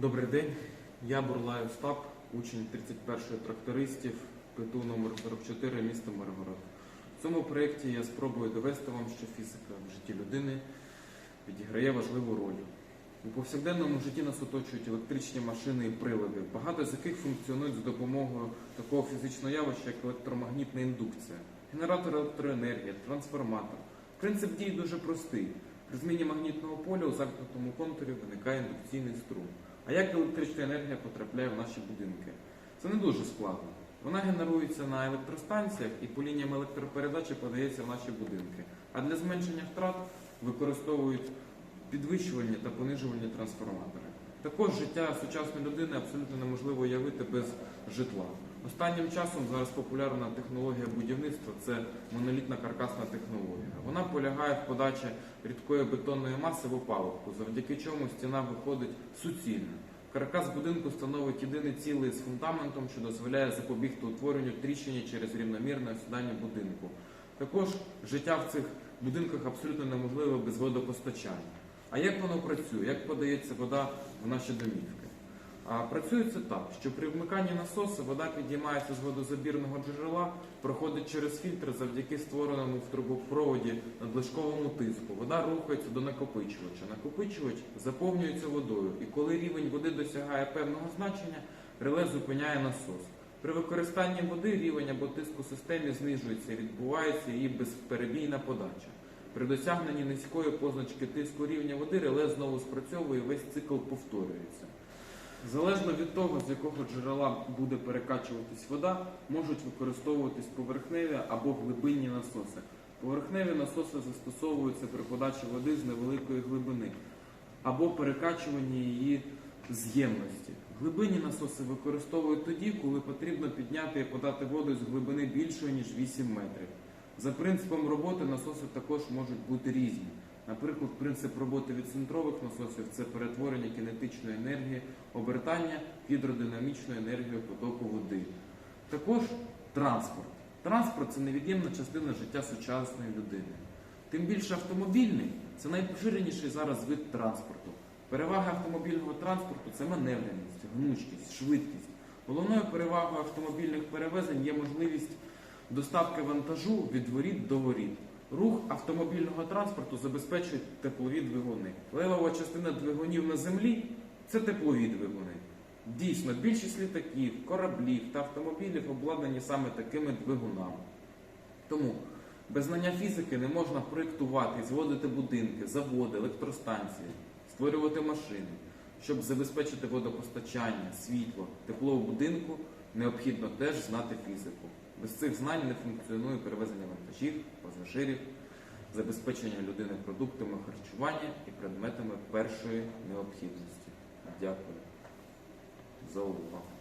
Добрий день, я Бурлай Остап, учень 31-ї трактористів, ПТУ номер 44 міста Миргород. В цьому проєкті я спробую довести вам, що фізика в житті людини відіграє важливу роль. У повсякденному житті нас оточують електричні машини і прилади, багато з яких функціонують за допомогою такого фізичного явища, як електромагнітна індукція, генератор електроенергії, трансформатор. Принцип дії дуже простий. При зміні магнітного поля у замкнутому контурі виникає індукційний струм. А як електрична енергія потрапляє в наші будинки? Це не дуже складно. Вона генерується на електростанціях і по лініям електропередачі подається в наші будинки. А для зменшення втрат використовують підвищувальні та понижувальні трансформатори. Також життя сучасної людини абсолютно неможливо уявити без житла. Останнім часом зараз популярна технологія будівництва це монолітна каркасна технологія. Вона полягає в подачі рідкої бетонної маси в опалубку, завдяки чому стіна виходить суцільна. Каркас будинку становить єдине ціле з фундаментом, що дозволяє запобігти утворенню тріщині через рівномірне осідання будинку. Також життя в цих будинках абсолютно неможливе без водопостачання. А як воно працює? Як подається вода в наші домівки? Працює це так, що при вмиканні насосу вода підіймається з водозабірного джерела, проходить через фільтр завдяки створеному в трубопроводі надлишковому тиску. Вода рухається до накопичувача. Накопичувач заповнюється водою, і коли рівень води досягає певного значення, реле зупиняє насос. При використанні води рівень або тиск у системі знижується і відбувається її безперебійна подача. При досягненні низької позначки тиску рівня води реле знову спрацьовує і весь цикл повторюється. Залежно від того, з якого джерела буде перекачуватись вода, можуть використовуватись поверхневі або глибинні насоси. Поверхневі насоси застосовуються при подачі води з невеликої глибини або перекачуванні її з ємності. Глибинні насоси використовують тоді, коли потрібно підняти і подати воду з глибини більшої, ніж 8 метрів. За принципом роботи насоси також можуть бути різні. Наприклад, принцип роботи відцентрових насосів це перетворення кінетичної енергії, обертання в гідродинамічну енергію потоку води. Також транспорт. Транспорт це невід'ємна частина життя сучасної людини. Тим більше автомобільний це найпоширеніший зараз вид транспорту. Перевага автомобільного транспорту це маневреність, гнучкість, швидкість. Головною перевагою автомобільних перевезень є можливість доставки вантажу від воріт до воріт. Рух автомобільного транспорту забезпечують теплові двигуни. Левова частина двигунів на землі це теплові двигуни. Дійсно, більшість літаків, кораблів та автомобілів обладнані саме такими двигунами. Тому без знання фізики не можна проєктувати, і зводити будинки, заводи, електростанції, створювати машини. Щоб забезпечити водопостачання, світло, тепло в будинку, необхідно теж знати фізику. Без цих знань не функціонує перевезення вантажів, пасажирів, забезпечення людини продуктами харчування і предметами першої необхідності. Дякую за увагу.